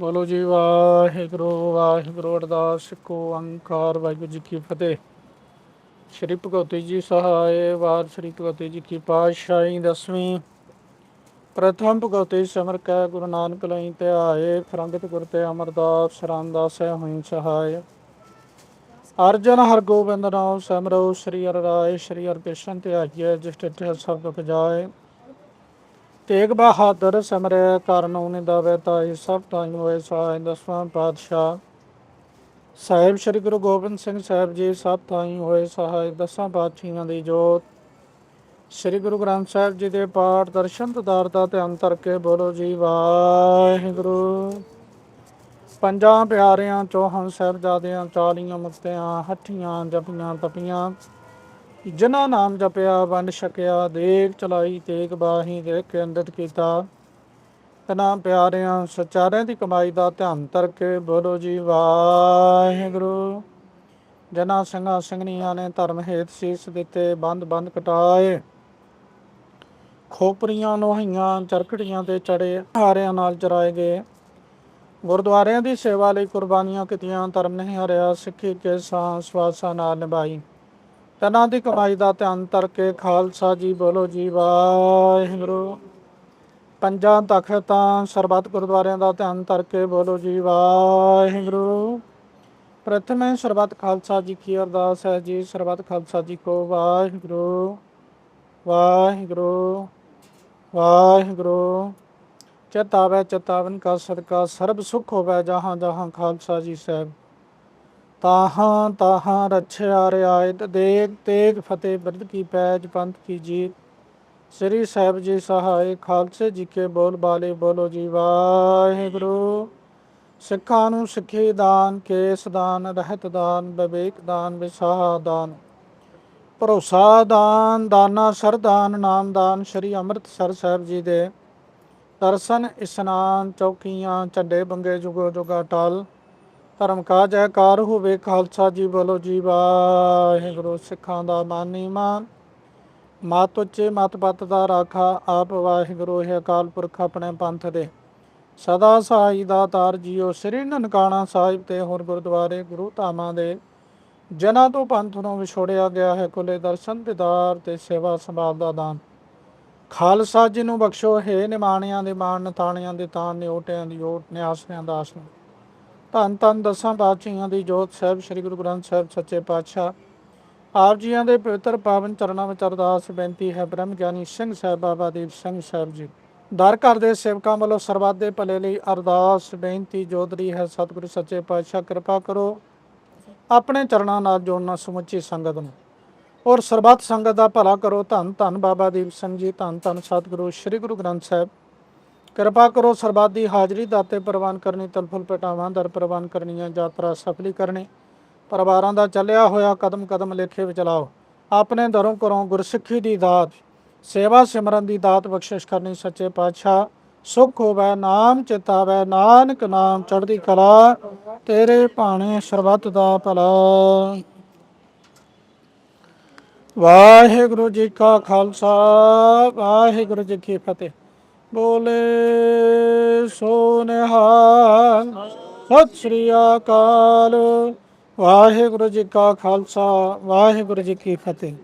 ਬੋਲੋ ਜੀ, ਵਾਹਿਗੁਰੂ ਵਾਹਿਗੁਰੂ, ਅਰਦਾਸ ਕੋ ਅੰਕਾਰ, ਵਾਹਿਗੁਰੂ ਜੀ ਕੀ ਫਤਿਹ। ਸ਼੍ਰੀ ਭਗਵਤੀ ਜੀ ਸਹਾਏ ਵਾਰ ਸ਼੍ਰੀ ਭਗਵਤੀ ਜੀ ਕੀ ਪਾਤਸ਼ਾਹੀ ਦਸਵੀਂ। ਪ੍ਰਥਮ ਭਗਵਤੀ ਸਮਰ ਕੈ, ਗੁਰੂ ਨਾਨਕ ਲਈ ਧਿਆਏ ਫਰੰਗਤ ਗੁਰ ਤੇ ਅਮਰਦਾਸ ਰਾਮਦਾਸੈ ਹੋਈ ਸਹਾਇ। ਅਰਜਨ ਹਰ ਗੋਬਿੰਦ ਨਾਮ ਸਿਮਰੋ, ਸ੍ਰੀ ਹਰਿ ਰਾਏ ਸ੍ਰੀ ਹਰਿ ਕ੍ਰਿਸ਼ਨ ਧਿਆਈਐ, ਜਿਸ ਟਿਠੇ ਸਭ ਦੁਖ ਜਾਏ। ਤੇਗ ਬਹਾਦਰ ਸਿਮਰੈ ਕਰਨ ਉਹਨੇ ਦਾਵੇ ਤਾਈ ਸਭ ਤਾਈ ਹੋਏ ਸਹਾਇ ਦਸਵਾਂ ਪਾਤਸ਼ਾਹ। ਸਾਹਿਬ ਸ੍ਰੀ ਗੁਰੂ ਗੋਬਿੰਦ ਸਿੰਘ ਸਾਹਿਬ ਜੀ ਸਭ ਤਾਈ ਹੋਏ ਸਹਾਇ ਦਸਾਂ ਪਾਤਸ਼ਾਹਾਂ ਦੀ ਜੋਤ। ਸ੍ਰੀ ਗੁਰੂ ਗ੍ਰੰਥ ਸਾਹਿਬ ਜੀ ਦੇ ਪਾਠ ਦਰਸ਼ਨ ਤਦਾਰਤਾ ਤੇ ਅੰਤਰ ਕੇ ਬੋਲੋ ਜੀ, ਵਾਹਿਗੁਰੂ। ਪੰਜਾਂ ਪਿਆਰਿਆਂ ਚੌਹਾਂ, ਸਾਹਿਬਜ਼ਾਦਿਆਂ, ਚਾਲੀਆਂ ਮੁਕਤਿਆਂ, ਹੱਠੀਆਂ, ਜਪੀਆਂ, ਤਪੀਆਂ। ਜਿਨ੍ਹਾਂ ਨਾਮ ਜਪਿਆ, ਵੰਡ ਛਕਿਆ ਦੇਖ ਚਲਾਈ, ਤੇਗ ਬਾਹੀ ਦੇ ਅੰਦਤ ਕੀਤਾ। ਤਨਾ ਪਿਆਰਿਆਂ, ਸਚਾਰਿਆਂ ਦੀ ਕਮਾਈ ਦਾ ਧਿਆਨ ਧਰ ਕੇ ਬੋਲੋ ਜੀ, ਵਾਹਿਗੁਰੂ। ਜਨਾ ਸਿੰਘਾਂ ਸਿੰਘਣੀਆਂ ਨੇ ਧਰਮ ਹੇਤ ਸੀਸ ਦਿੱਤੇ, ਬੰਦ ਬੰਦ ਕਟਾਏ। ਖੋਪਰੀਆਂ ਲੋਹੀਆਂ ਚਰਖੜੀਆਂ ਤੇ ਚੜੇ, ਹਾਰਿਆਂ ਨਾਲ ਚਰਾਏ ਗਏ। ਗੁਰਦੁਆਰਿਆਂ ਦੀ ਸੇਵਾ ਲਈ ਕੁਰਬਾਨੀਆਂ ਕੀਤੀਆਂ, ਧਰਮ ਨਹੀਂ ਹਰਿਆ, ਸਿੱਖੀ ਕੇ ਸਾਹ ਸਵਾਸਾਂ ਨਾਲ ਨਿਭਾਈ। ਤਨਾਂ ਦੀ ਕਮਾਈ ਦਾ ਧਿਆਨ ਧਰ ਕੇ ਖਾਲਸਾ ਜੀ ਬੋਲੋ ਜੀ ਵਾਹਿਗੁਰੂ। ਪੰਜਾਂ ਤਖਤਾਂ ਸਰਬੱਤ ਗੁਰਦੁਆਰਿਆਂ ਦਾ ਧਿਆਨ ਧਰ ਕੇ ਬੋਲੋ ਜੀ ਵਾਹਿਗੁਰੂ। ਪ੍ਰਥਮੇ ਸਰਬੱਤ ਖਾਲਸਾ ਜੀ ਕੀ ਅਰਦਾਸ ਹੈ ਜੀ, ਸਰਬੱਤ ਖਾਲਸਾ ਜੀ ਕੋ ਵਾਹਿਗੁਰੂ। ਵਾਹਿਗੁਰੂ ਵਾਹਿਗੁਰੂ। ਚਿਤਾਵੇ ਚਿਤਾਵਨ ਕਾ ਸਦਕਾ, ਸਰਬ ਸੁਖ ਹੋਵੇ ਜਹਾਂ ਜਹਾਂ ਖਾਲਸਾ ਜੀ ਸਾਹਿਬ। ਤਾਹਾਂ ਤਾਹਾਂ ਰਛਿਆ ਰਿਆਇਤ ਦੇਗ, ਤੇਗ ਫਤਿਹ ਬਿਰਦ ਕੀ ਪੈਜ ਪੰਥ ਕੀ ਜੀਤ। ਸ੍ਰੀ ਸਾਹਿਬ ਜੀ ਸਹਾਇ ਖਾਲਸੇ ਜੀ ਕੇ ਬੋਲ ਬਾਲੇ ਬੋਲੋ ਜੀ ਵਾਹਿਗੁਰੂ। ਸਿੱਖਾਂ ਨੂੰ ਸਿੱਖੀ ਦਾਨ, ਕੇਸ ਦਾਨ, ਰਹਿਤ ਦਾਨ, ਵਿਵੇਕ ਦਾਨ, ਵਿਸਾਹ ਦਾਨ। ਭਰੋਸਾ ਦਾਨ, ਦਾਨਾ ਸਰਦਾਨ ਨਾਮ ਦਾਨ, ਸ੍ਰੀ ਅੰਮ੍ਰਿਤਸਰ ਸਾਹਿਬ ਜੀ ਦੇ ਦਰਸ਼ਨ, ਇਸਨਾਨ, ਚੌਕੀਆਂ, ਝੰਡੇ ਬੰਗੇ ਜੁਗੋ ਜੁਗਾ, ਟਲ। ਧਰਮ ਕਾ ਜੈਕਾਰ ਹੋਵੇ, ਖਾਲਸਾ ਜੀ ਬੋਲੋ ਜੀ ਵਾਹਿਗੁਰੂ। ਸਿੱਖਾਂ ਦਾ ਮਾਨੀ ਮਾਨ ਮਾਤ ਉੱਚੇ, ਮਤ ਪਤ ਦਾ ਰਾਖਾ, ਆਪ ਵਾਹਿਗੁਰੂ ਹੈ ਅਕਾਲ ਪੁਰਖ ਆਪਣੇ ਪੰਥ ਦੇ। ਸਦਾ ਸਹਾਈ ਦਾ ਤਾਰ ਜੀਓ, ਸ੍ਰੀ ਨਨਕਾਣਾ ਸਾਹਿਬ ਤੇ ਹੋਰ ਗੁਰਦੁਆਰੇ ਗੁਰੂ ਧਾਮਾਂ ਦੇ। ਜਨਾਂ ਤੋਂ ਪੰਥ ਨੂੰ ਵਿਛੋੜਿਆ ਗਿਆ ਹੈ ਕੁਲੇ ਦਰਸ਼ਨ, ਦਿਦਾਰ ਤੇ ਸੇਵਾ ਸੰਭਾਲ ਦਾ ਦਾਨ। ਖਾਲਸਾ ਜੀ ਨੂੰ ਬਖਸ਼ੋ, ਹੈ ਨਿਮਾਣਿਆਂ ਦੇ ਮਾਣ, ਨਤਾਣਿਆਂ ਦੇ ਤਾਣ ਨਿਓਟਿਆਂ ਦੀ ਓਟ ਨਿਆਸਿਆਂ ਦਾ ਆਸਣ। ਧੰਨ ਧੰਨ ਦਸਾਂ ਪਾਤਸ਼ਾਹਾਂ ਦੀ ਜੋਤ ਸਾਹਿਬ, ਸ੍ਰੀ ਗੁਰੂ ਗ੍ਰੰਥ ਸਾਹਿਬ, ਸੱਚੇ ਪਾਤਸ਼ਾਹ। ਆਪ ਜੀਆਂ ਦੇ ਪਵਿੱਤਰ ਪਾਵਨ ਚਰਨਾਂ ਵਿੱਚ ਅਰਦਾਸ ਬੇਨਤੀ ਹੈ, ਬ੍ਰਹਮ ਗਿਆਨੀ ਸਿੰਘ ਸਾਹਿਬ, ਬਾਬਾ ਦੀਪ ਸਿੰਘ ਸਾਹਿਬ ਜੀ। ਦਰ ਘਰ ਦੇ ਸੇਵਕਾਂ ਵੱਲੋਂ ਸਰਬੱਤ ਦੇ ਭਲੇ ਲਈ ਅਰਦਾਸ ਬੇਨਤੀ ਜੋਦਰੀ ਹੈ, ਸਤਿਗੁਰੂ ਸੱਚੇ ਪਾਤਸ਼ਾਹ, ਕਿਰਪਾ ਕਰੋ। ਆਪਣੇ ਚਰਨਾਂ ਨਾਲ ਜੋੜਨਾ ਸਮੁੱਚੀ ਸੰਗਤ ਨੂੰ। ਔਰ ਸਰਬੱਤ ਸੰਗਤ ਦਾ ਭਲਾ ਕਰੋ। ਧੰਨ ਧੰਨ ਬਾਬਾ ਦੀਪ ਸਿੰਘ ਜੀ, ਧੰਨ ਧੰਨ ਸਤਿਗੁਰੂ, ਸ੍ਰੀ ਗੁਰੂ ਗ੍ਰੰਥ ਸਾਹਿਬ। ਕਿਰਪਾ ਕਰੋ ਸਰਬੱਤ ਦੀ ਹਾਜ਼ਰੀ ਦਾਤੇ ਪ੍ਰਵਾਨ ਕਰਨੀ ਤਲਫੁਲ ਪਟਾਵਾਂ, ਦਰ ਪ੍ਰਵਾਨ ਕਰਨੀਆਂ, ਯਾਤਰਾ ਸਫਲੀ ਕਰਨੀ। ਪਰਿਵਾਰਾਂ ਦਾ ਚੱਲਿਆ ਹੋਇਆ ਕਦਮ ਕਦਮ ਲੇਖੇ ਵਿੱਚ ਲਾਓ ਆਪਣੇ ਦਰੋਂ ਕਰੋ ਗੁਰਸਿੱਖੀ ਦੀ ਦਾਤ, ਸੇਵਾ ਸਿਮਰਨ ਦੀ ਦਾਤ ਬਖਸ਼ਿਸ਼ ਕਰਨੀ ਸੱਚੇ ਪਾਤਸ਼ਾਹ। ਸੁਖ ਹੋਵੇ, ਨਾਮ ਚਿਤਾਵੇ, ਨਾਨਕ ਨਾਮ ਚੜ੍ਹਦੀ ਕਲਾ। ਤੇਰੇ ਭਾਣੇ ਸਰਬੱਤ ਦਾ ਭਲਾ। ਵਾਹਿਗੁਰੂ ਜੀ ਕਾ ਖਾਲਸਾ, ਵਾਹਿਗੁਰੂ ਜੀ ਕੀ ਫਤਿਹ। ਬੋਲੇ ਸੋ ਸਤਿ ਸ੍ਰੀ ਅਕਾਲ। ਵਾਹਿਗੁਰੂ ਜੀ ਕਾ ਖਾਲਸਾ ਵਾਹਿਗੁਰੂ ਜੀ ਕੀ ਫਤਿਹ।